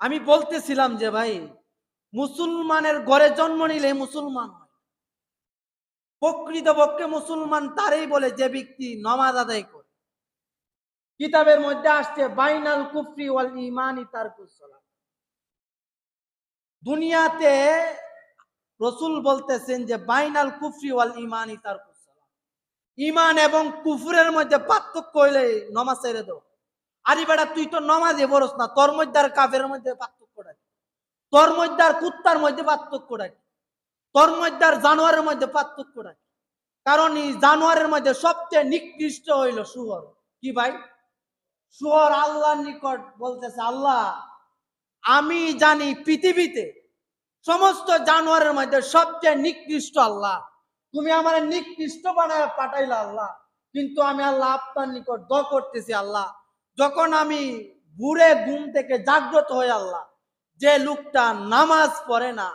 আমি বলতেছিলাম যে, ভাই, মুসলমানের ঘরে জন্ম নিলে মুসলমান হয়। প্রকৃতপক্ষে মুসলমান তারই বলে যে ব্যক্তি নমাজ আদায় করে। কিতাবের মধ্যে আসছে, বাইনাল কুফরি ওয়াল ইমানি তার কুসলাম দুনিয়াতে রসুল বলতেছেন যে, বাইনাল কুফরি ওয়াল ইমানি তার কুসলাম ইমান এবং কুফুরের মধ্যে পার্থক্য হইলে নমাজ ছেড়ে দেও। আরে বেড়া তুই তো নমাজে বরস না, তোর মধ্যে আর কাফের মধ্যে পার্থক্যটা কি? তোর মধ্যে কুত্তার মধ্যে পার্থক্যটা কি? তোর মধ্যে জানোয়ারের মধ্যে পার্থক্যটা কি? কারণ এই জানোয়ারের মধ্যে সবচেয়ে নিকৃষ্ট হইল শুয়র কি ভাই শুয়র আল্লাহর নিকট বলতেছে, আল্লাহ, আমি জানি পৃথিবীতে সমস্ত জানোয়ারের মধ্যে সবচেয়ে নিকৃষ্ট আল্লাহ তুমি আমার নিকৃষ্ট বানায় পাঠাইলা আল্লাহ, কিন্তু আমি আল্লাহ আপনার নিকট দ করতেছি আল্লাহ যখন আমি বুড়ে ঘুম থেকে জাগ্রত হয়ে আল্লাহ, যে লোকটা নামাজ পড়ে না,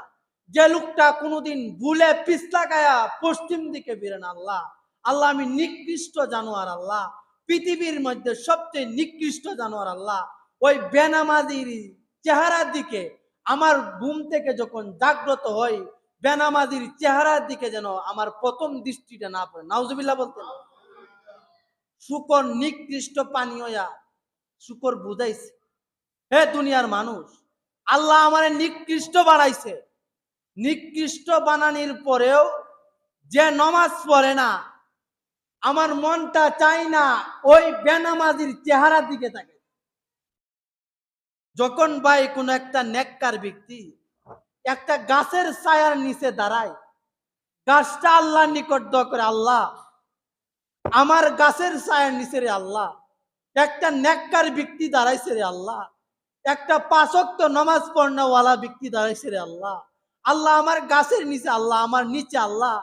যে লোকটা কোনোদিন ভুলে পিছলা গায়া পশ্চিম দিকে বেরে না আল্লাহ আল্লাহ আমি নিকৃষ্ট জানোয়ার আল্লাহ, পৃথিবীর মধ্যে সবচেয়ে নিকৃষ্ট জানোয়ার আল্লাহ। ওই বেনামাজির চেহারার দিকে আমার ঘুম থেকে যখন জাগ্রত হই, বেনামাজির চেহারার দিকে যেন আমার প্রথম দৃষ্টিটা না পড়ে। নাউজুবিল্লাহ বলতেন। শুকর নিকৃষ্ট পানীয় শুকর বুঝাইছে। হে দুনিয়ার মানুষ, আল্লাহ আমার নিকৃষ্ট বানাইছে। নিকৃষ্ট বানানির পরেও যে নমাজ পড়ে না, আমার মনটা চাই না ওই বেনামাজির চেহারার দিকে থাকে যখন ভাই কোন একটা নেককার ব্যক্তি একটা গাছের ছায়ার নিচে দাঁড়ায়, গাছটা আল্লাহ নিকট দোয়া করে, আল্লাহ, আমার গাছের ছায়ার নিচে রে আল্লাহ। একটা নেককার ব্যক্তি দাঁড়াইছে রে আল্লাহ। একটা পাঁচক্ত নমাজ পড়নাওয়ালা ব্যক্তি দাঁড়াইছে রে আল্লাহ। আল্লাহ আমার গাছের নিচে, আল্লাহ আমার নিচে, আল্লাহ।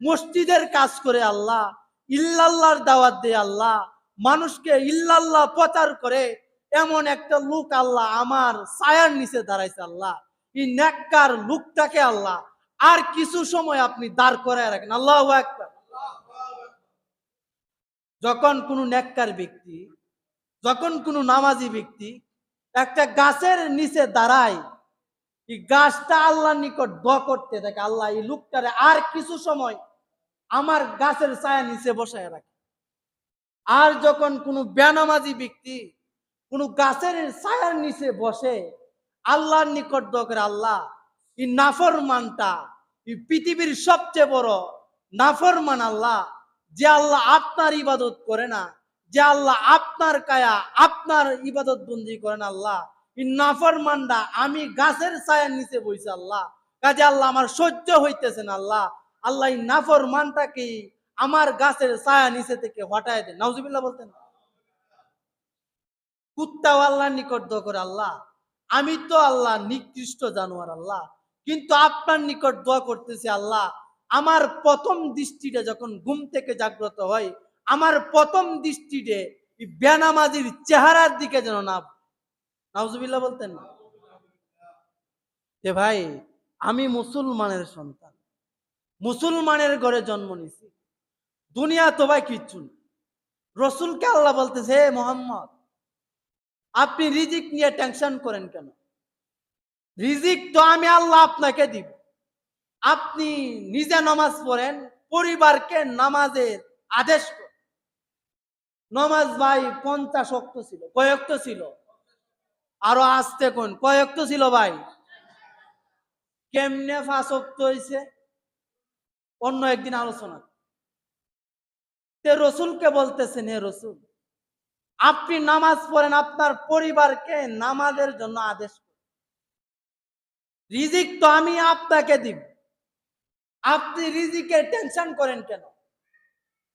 মসজিদের কাজ করে আল্লাহ। ইল্লাল্লাহর দাওয়াত দেয় আল্লাহ। মানুষকে ইল্লাল্লাহ প্রচার করে এমন একটা লোক আল্লাহ আমার ছায়ার নিচে দাঁড়াইছে আল্লাহ। এই নেককার লোকটাকে আল্লাহ আর কিছু সময় আপনি দাঁড় করায় রাখেন। আল্লাহ একবার যখন কোনো নেককার ব্যক্তি যখন কোনো নামাজি ব্যক্তি একটা গাছের নিচে দাঁড়ায়, এই গাছটা আল্লাহর নিকট দ করতে থাকে, আল্লাহ এই লোকটারে আর কিছু সময় আমার গাছের ছায়া নিচে বসায় রাখে। আর যখন কোনো বেনামাজি ব্যক্তি কোনো গাছের ছায়ার নিচে বসে, আল্লাহর নিকট দ করে, আল্লাহ, এই নাফরমানটা, এই পৃথিবীর সবচেয়ে বড় নাফরমান আল্লাহ, যে আল্লাহ আপনার ইবাদত করে না যে আল্লাহ আপনার কায়া, আপনার ইবাদত বন্দি করেন আল্লাহ। এই নাফরমানটা আমি গাছের ছায়ার নিচে বইছি আল্লাহ। কাজে আল্লাহ আমার সহ্য হইতেছে না আল্লাহ। আল্লাহ এই নাফরমানটাকে আমার গাছের ছায়া নিচে থেকে হটায় দেন। নাউজুবিল্লাহ বলতেন। কুত্তাও আল্লাহ নিকট করে আল্লাহ। আমি তো আল্লাহ নিকৃষ্ট জানোয়ার আল্লাহ। কিন্তু আপনার নিকট দোয়া করতেছি আল্লাহ। আমার প্রথম দৃষ্টিটা যখন ঘুম থেকে জাগ্রত হয় আমার প্রথম দৃষ্টিতে বেনামাজির চেহারার দিকে যেন না নাউজুবিল্লাহ বলতেন না। ভাই, আমি মুসলমানের সন্তান। মুসলমানের ঘরে জন্ম নিছি দুনিয়া তো ভাই কিচ্ছু রসুলকে আল্লাহ বলতেছে, হে মোহাম্মদ, আপনি রিজিক নিয়ে টেনশন করেন কেন? রিজিক তো আমি আল্লাহ আপনাকে দিব। আপনি নিজে নামাজ পড়েন, পরিবারকে নামাজের আদেশ করেন নমাজ ভাই পঞ্চাশ অক্ত ছিল কয়েকত ছিল? আরও আসতে কোন কয়েকত ছিল ভাই? কেমনে ফাঁস অক্ত হয়েছে অন্য একদিন আলোচনা। তে রসুলকে বলতেছেন, হে রসুল, আপনি নামাজ পড়েন আপনার পরিবারকে নামাজের জন্য আদেশ রিজিক তো আমি আপনাকে দিব। আপনি রিজিকের টেনশন করেন কেন?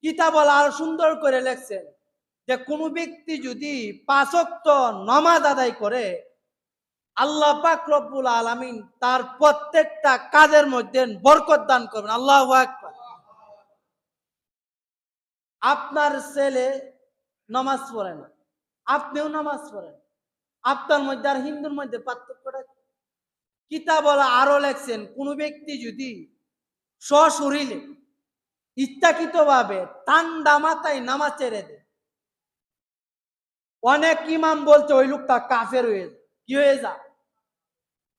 কিতাব আরও সুন্দর করে লেখছেন যে কোনো ব্যক্তি যদি পাঁচক্ত নমাজ আদায় করে, আল্লাহ পাক রব্বুল আলামিন তার প্রত্যেকটা কাজের মধ্যে বরকত দান করবেন। আল্লাহ আপনার ছেলে নামাজ পড়ে না, আপনিও নামাজ পড়েন। আপনার মধ্যে আর হিন্দুর মধ্যে পার্থক্যটা? কিতাব আরও লেখছেন, কোন ব্যক্তি যদি সশরীরে ইচ্ছাকৃত ভাবে ঠান্ডা মাথায় নামাজ ছেড়ে দেয় অনেক ইমাম বলছে, ওই লোকটা কাফের হয়ে কি হয়ে যা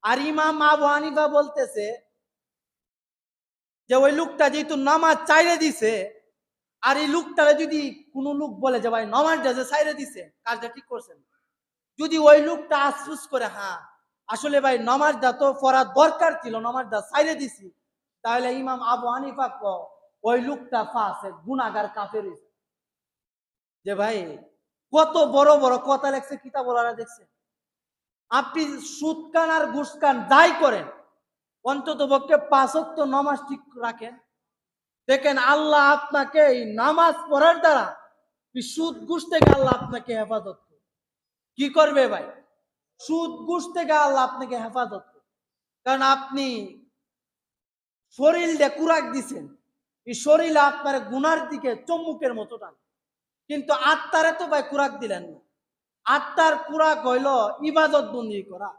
আর ইমাম আবু হানিফা বলতেছে যে, ওই লোকটা যেহেতু নামাজ চাইরে দিছে, আর এই লোকটারে যদি কোনো লোক বলে যে, ভাই নামাজটা যে চাইরে দিছে, কাজটা ঠিক করছেন। যদি ওই লোকটা আফসুস করে হ্যাঁ আসলে ভাই, নামাজটা তো পড়ার দরকার ছিল, নামাজটা চাইরে দিছি। তাহলে ইমাম আবু হানিফা ওই লোকটা ফাঁসে গুনাগার কাফের যে, ভাই কত বড় বড় কথা লেখছে কিতাব ওলারা দেখছে। আপনি সুদ কান আর ঘুষ কান যাই করেন, অন্তত পক্ষে পাঁচক্ত নামাজ ঠিক রাখেন। দেখেন আল্লাহ আপনাকে এই নামাজ পড়ার দ্বারা সুদ ঘুষ থেকে আল্লাহ আপনাকে হেফাজত কি করবে ভাই? সুদ ঘুষ থেকে আল্লাহ আপনাকে হেফাজত কারণ আপনি শরীর দিয়ে কুরাক দিছেন, এই শরীরে আপনার গুনার দিকে চম্মুকের মতো টান। কিন্তু আত্মারে তো ভাই কুরাক দিলেন না। আত্মার কুরাক হইল ইবাদত বন্দি করা।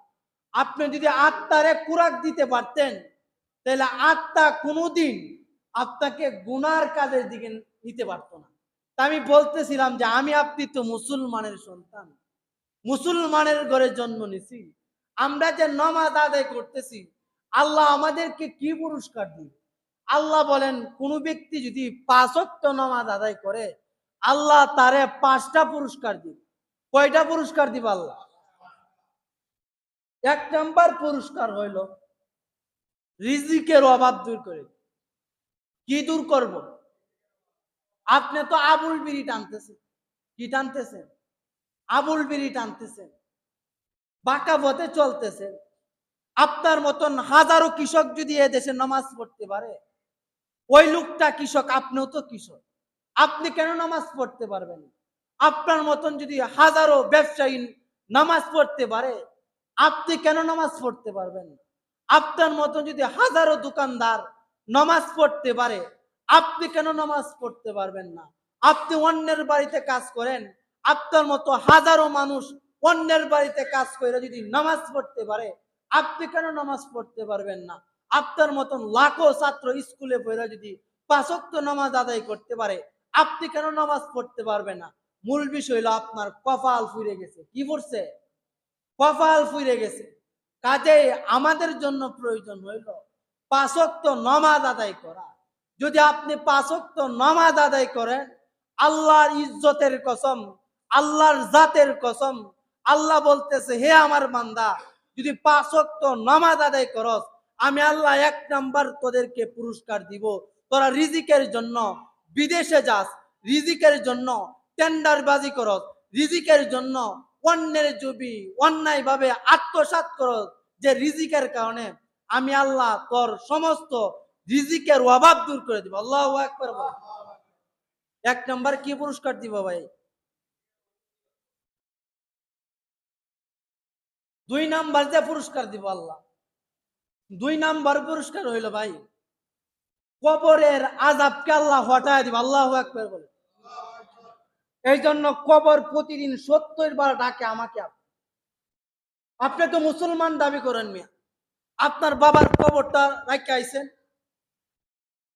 আপনি যদি আত্মারে কুরাক দিতে পারতেন, তাহলে আত্মা কোনোদিন আপনাকে গুনার কাজের দিকে নিতে পারতো না। আমি বলতেছিলাম যে আমি আপনি তো মুসলমানের সন্তান। মুসলমানের ঘরে জন্ম নিছি। আমরা যে নমাজ আদায় করতেছি, আল্লাহ আমাদেরকে কি পুরস্কার দিবে? আল্লাহ বলেন, কোন ব্যক্তি যদি পাঁচক্ত নমাজ আদায় করে আল্লাহ তারে পাঁচটা পুরস্কার দিবে। কয়টা পুরস্কার দিবে আল্লাহ? এক নাম্বার পুরস্কার হইল, রিজিকের অভাব দূর করে কি দূর করব? আপনি তো আবুল বিড়ি টানতেছেন। কি টানতেছেন? আবুল বিড়ি টানতেছেন। বাঁকা পথে চলতেছেন। আপনার মতন হাজারো কৃষক যদি এ দেশে নামাজ পড়তে পারে, ওই লোকটা কৃষক, আপনিও তো কৃষক। আপনি কেন নামাজ পড়তে পারবেন? আপনার মতন যদি হাজারো ব্যবসায়ী নামাজ পড়তে পারে, আপনি কেন নামাজ পড়তে পারবেন? আপনার মতন যদি হাজারো দোকানদার নামাজ পড়তে পারে, আপনি কেন নামাজ পড়তে পারবেন না? আপনি অন্যের বাড়িতে কাজ করেন, আপনার মতো হাজারো মানুষ অন্যের বাড়িতে কাজ করে যদি নামাজ পড়তে পারে, আপনি কেন নামাজ পড়তে পারবেন না? আপনার মতন লাখো ছাত্র স্কুলে পড়ে যদি পাঁচক্ত নামাজ আদায় করতে পারে আপনি কেন নামাজ পড়তে পারবেন না? মূল বিষয় হলো আপনার কপাল ফুরে গেছে। কি পড়ছে? কপাল ফুরে গেছে। কাজে আমাদের জন্য প্রয়োজন হইল পাঁচক্ত নামাজ আদায় করা। যদি আপনি পাঁচক্ত নামাজ আদায় করেন, আল্লাহর ইজ্জতের কসম, আল্লাহর জাতের কসম, আল্লাহ বলতেছে, হে আমার বান্দা, যদি পাঁচক্ত নামাজ আদায় করস, আমি আল্লাহ এক নাম্বার তোদেরকে পুরস্কার দিব। তোরা রিজিকের জন্য বিদেশে যাস, রিজিকের জন্য টেন্ডারবাজি করস, রিজিকের জন্য অন্যের অন্যায় ভাবে আত্মসাৎ করস যে রিজিকের কারণে আমি আল্লাহ তোর সমস্ত রিজিকের অভাব দূর করে দিব। আল্লাহ একবার। এক নাম্বার কি পুরস্কার দিব ভাই? দুই নাম্বার যে পুরস্কার দিব আল্লাহ। দুই নাম্বার পুরস্কার হইল ভাই কবরের আজাবকে আল্লাহ হটায় দিব, আল্লাহ একবার বলে। এই জন্য কবর প্রতিদিন সত্তর বার ডাকে আমাকে আপ- আপনি তো মুসলমান দাবি করেন মিয়া। আপনার বাবার কবরটা রাখে আইছেন।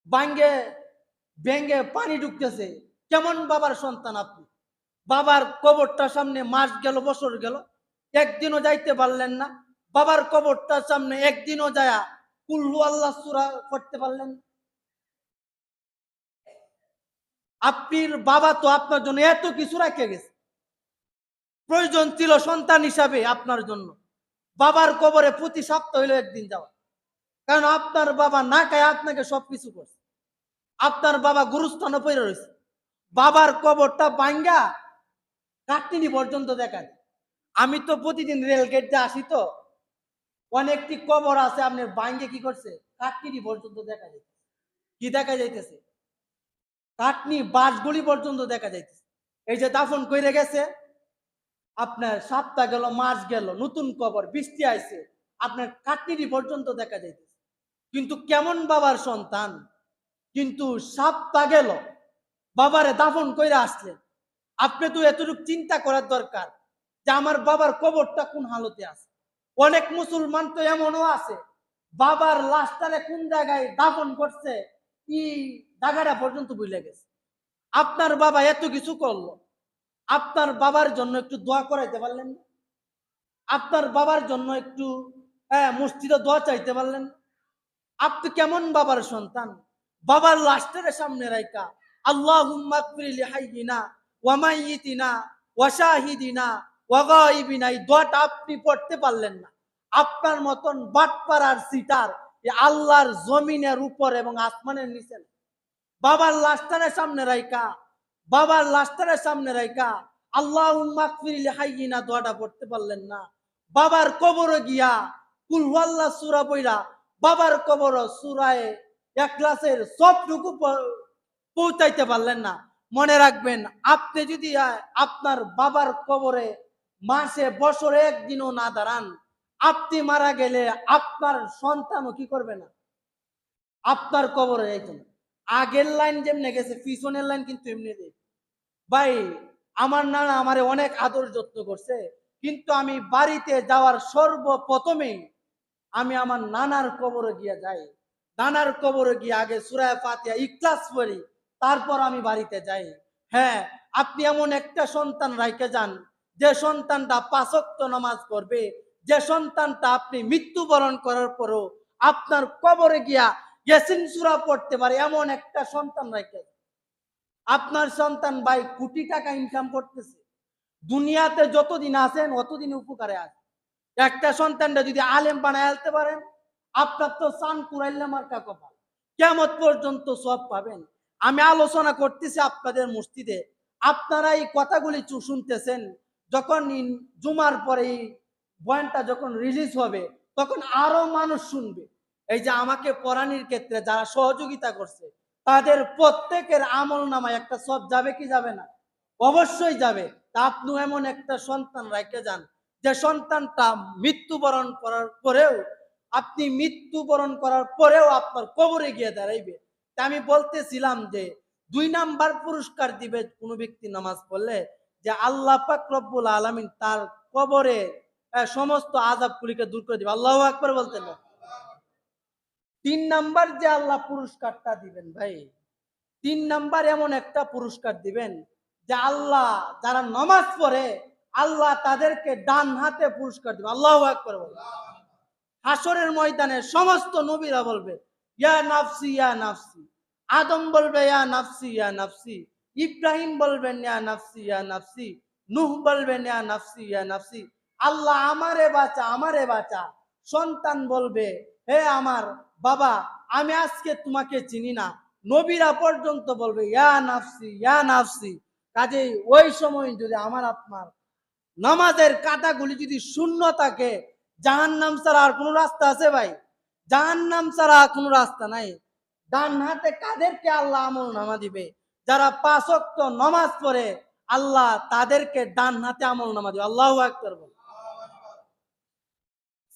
বাঙ্গে ব্যাঙ্গে পানি ঢুকতেছে। কেমন বাবার সন্তান আপনি? বাবার কবরটার সামনে মাস গেল, বছর গেল। একদিনও যাইতে পারলেন না। বাবার কবরটার সামনে একদিনও যায়া কুল্লু আল্লাহ সুরা করতে পারলেন না। আপনার বাবা তো আপনার জন্য এত কিছু রেখে গেছে। প্রয়োজন ছিল সন্তান হিসাবে আপনার জন্য। বাবার কবরে প্রতি সপ্তাহ হইল একদিন যাওয়া। কারণ আপনার বাবা না খায় আপনাকে সবকিছু করছে। আপনার বাবা গুরুস্থানে পড়ে রয়েছে। বাবার কবরটা বাঙ্গা কাটনি পর্যন্ত দেখা যায়। আমি তো প্রতিদিন রেল গেট দিয়ে আসি তো। অনেকটি কবর আছে আপনি বাঙ্গে কি করছে? কাটনি পর্যন্ত দেখা যায়। কি দেখা যাইতেছে? কাটনি বাসগুলি পর্যন্ত দেখা যাইতেছে। এই যে দাফন কইরে গেছে, আপনার সপ্তাহ গেল, মাস গেল, নতুন কবর, বৃষ্টি আইছে, আপনার কাটনি পর্যন্ত দেখা যাইতেছে। কিন্তু কেমন বাবার সন্তান? কিন্তু সপ্তাহ গেল, বাবারে দাফন কইরে আসলেন। আপনি তো এতটুকু চিন্তা করার দরকার যে আমার বাবার কবরটা কোন হালতে আছে? অনেক মুসলমান তো এমনও আছে, বাবার লাশটারে কোন জায়গায় দাফন করছে? ই জায়গাটা পর্যন্ত বুঝলে গেছে আপনার বাবা এত কিছু করল আপনার বাবার জন্য একটু দোয়া করাইতে পারলেন? আপনার বাবার জন্য একটু হ্যাঁ মসজিদে দোয়া চাইতে পারলেন? আপনি কেমন বাবার সন্তান বাবার লাস্টের সামনে রাইকা আল্লাহ ওয়াশাহিদিনা দোয়াটা আপনি পড়তে পারলেন না আপনার মতন বাটপাড়ার সিটার আল্লাহর জমিনের উপর এবং আসমানের নিচে। বাবার লাস্টারের সামনে রাইকা বাবার লাস্টারের সামনে রাইকা আল্লাহ হাইয়িনা দোয়াটা পড়তে পারলেন না। বাবার কবরে গিয়া কুলওয়াল্লা সুরা বইরা বাবার কবর সুরায় এক ক্লাসের সবটুকু পৌঁছাইতে পারলেন না। মনে রাখবেন, আপনি যদি আপনার বাবার কবরে মাসে, বছরে একদিনও না দাঁড়ান আপনি মারা গেলে আপনার সন্তানও কি করবে না? আপনার কবরে যাইতো না আগের লাইন যেমনি গেছে, পিছনের লাইন কিন্তু এমনি দেয় ভাই, আমার নানা আমারে অনেক আদর যত্ন করছে, কিন্তু আমি বাড়িতে যাওয়ার সর্বপ্রথমেই আমি আমার নানার কবরে গিয়ে যাই। নানার কবরে গিয়ে আগে সুরায় ফাতিয়া ইকলাস করি তারপর আমি বাড়িতে যাই। হ্যাঁ আপনি এমন একটা সন্তান রাইকে যান, যে সন্তানটা পাঁচক্ত নামাজ পড়বে যে সন্তানটা আপনি মৃত্যুবরণ করার পরও আপনার কবরে গিয়া ইয়াসিন সুরা পড়তে পারে, এমন একটা সন্তান যান। আপনার সন্তান ভাই কোটি টাকা ইনকাম করতেছে। দুনিয়াতে যতদিন আছেন অতদিন উপকারে আছে। একটা সন্তানটা যদি আলেম বানায় আনতে পারেন, আপনার তো সান কুরাইলে মার্কা কপাল। কেমন পর্যন্ত সব পাবেন। আমি আলোচনা করতেছি আপনাদের মসজিদে। আপনারা এই কথাগুলি শুনতেছেন, যখন জুমার পরে বয়ানটা যখন রিলিজ হবে, তখন আরও মানুষ শুনবে। এই যে আমাকে পড়ানির ক্ষেত্রে যারা সহযোগিতা করছে, তাদের প্রত্যেকের আমল নামায় একটা সব যাবে কি যাবে না? অবশ্যই যাবে। তা আপনি এমন একটা সন্তান রেখে যান, যে সন্তানটা মৃত্যুবরণ করার পরেও, আপনি মৃত্যুবরণ করার পরেও আপনার কবরে গিয়ে দাঁড়াইবে। তা আমি বলতেছিলাম যে, দুই নাম্বার পুরস্কার দিবে কোনো ব্যক্তি নামাজ পড়লে, যে আল্লাহ পাক রব্বুল আলামিন তার কবরে সমস্ত আজাবগুলিকে দূর করে দিবে। আল্লাহ আকবার বলতেন। না তিন নাম্বার যে আল্লাহ পুরস্কারটা দিবেন ভাই, তিন নাম্বার এমন একটা পুরস্কার দিবেন যে আল্লাহ যারা নমাজ পড়ে, আল্লাহ তাদেরকে ডান হাতে পুরস্কার দিবে। আল্লাহ আকবার বলে হাসরের ময়দানে সমস্ত নবীরা বলবে, ইয়া নাফসি ইয়া নাফসি। আদম বলবে, ইয়া নাফসি ইয়া নাফসি। ইব্রাহিম বলবেন, ইয়া নাফসি ইয়া নাফসি। নূহ বলবেন, ইয়া নাফসি ইয়া নাফসি। আল্লাহ আমারে বাঁচা আমারে বাঁচা। সন্তান বলবে, হে আমার বাবা, আমি আজকে তোমাকে চিনি না। নবীরা পর্যন্ত বলবে, ইয়া নাফসি ইয়া নাফসি। কাজেই ওই সময় যদি আমার আপনার নামাজের কাটাগুলি যদি শূন্য থাকে জাহান নাম ছাড়া আর কোনো রাস্তা আছে ভাই? জাহান নাম ছাড়া আর কোনো রাস্তা নাই। ডান হাতে কাদেরকে আল্লাহ আমল নামা দিবে? যারা পাঁচ ওয়াক্ত নমাজ পড়ে, আল্লাহ তাদেরকে ডান হাতে আমল নামা দিবে। আল্লাহ আকবর বল।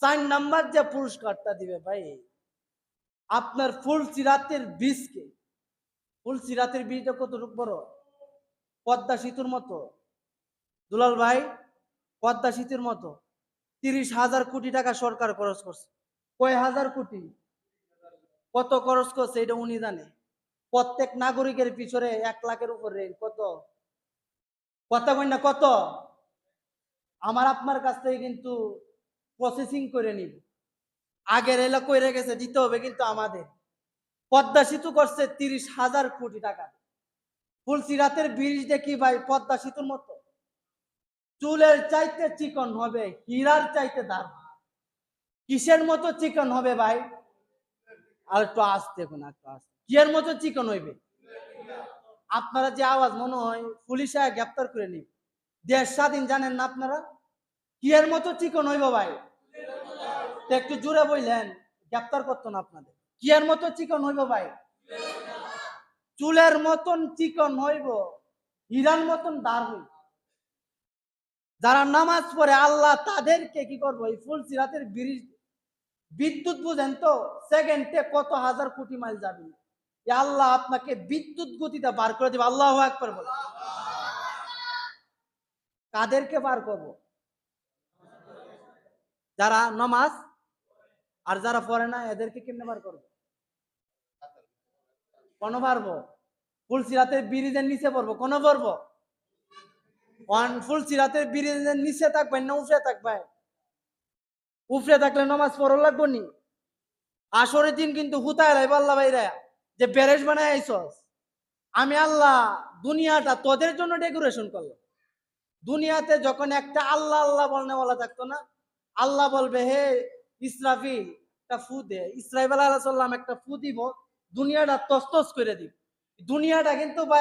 চার নাম্বার যে পুরস্কারটা দিবে ভাই, আপনার ফুল সিরাতের বীজকে ফুল সিরাতের বীজটা কতটুকু বড়? পদ্মা সেতুর মতো। দুলাল ভাই, পদ্মা সেতুর মতো। তিরিশ হাজার কোটি টাকা সরকার খরচ করছে। কয় হাজার কোটি? কত খরচ করছে এটা উনি জানে। প্রত্যেক নাগরিকের পিছনে এক লাখের উপরে কত? কথা কত না, কত? আমার আপনার কাছ থেকে কিন্তু প্রসেসিং করে নিব। আগের এলা কইরে গেছে, দিতে হবে কিন্তু আমাদের। পদ্মা সেতু করছে তিরিশ হাজার কোটি টাকা। ফুলসিরাতের ব্রিজ দেখি ভাই, পদ্মা সেতুর মতো। চুলের চাইতে চিকন হবে, হীরার চাইতে দাম কিসের মতো চিকন হবে ভাই? আর একটু আসতে আসতে কিয়ের মতো চিকন হইবে? আপনারা যে আওয়াজ মনে হয়, পুলিশ গ্রেপ্তার করে নিব। দেশ স্বাধীন জানেন না আপনারা? কিয়ের মতো চিকন হইব ভাই? তো একটু জোরে বললেন, গ্রেপ্তার করতো না আপনাদের। কিয়ের মতো চিকন হইব ভাই? চুলের মতন চিকন হইব, হীরার মতন দাঁড় হইব। যারা নামাজ পড়ে, আল্লাহ তাদেরকে কি করব? এই ফুল সিরাতের ব্রিজ, বিদ্যুৎ বুঝেন তো, সেকেন্ডে কত হাজার কোটি মাইল যাবে? আল্লাহ আপনাকে বিদ্যুৎ গতিতে বার করে দেবে। আল্লাহ একবার বলে কাদেরকে বার করব? যারা নামাজ আর যারা পড়ে না, এদেরকে কেমনে বার করব? কোন পারব? ফুল সিরাতের ব্রিজের নিচে পড়ব, কোন পড়ব? ওয়ান ফুল সিরাতের ব্রিজের নিচে থাকবেন না উঠে থাকবে? উফরে থাকলে নমাজ পড়ো লাগবো নি? আসরের দিন কিন্তু হুতায় রাইব আল্লাহ ভাইরা যে ব্যারেজ বানায় আইসস। আমি আল্লাহ দুনিয়াটা তোদের জন্য ডেকোরেশন করলাম। দুনিয়াতে যখন একটা আল্লাহ আল্লাহ বলনে বলা থাকতো না, আল্লাহ বলবে, হে ইসরাফিল একটা ফু দে। ইসরাফ আল্লাহ সাল্লাম একটা ফু দিব, দুনিয়াটা তস্তস করে দিব। দুনিয়াটা কিন্তু ভাই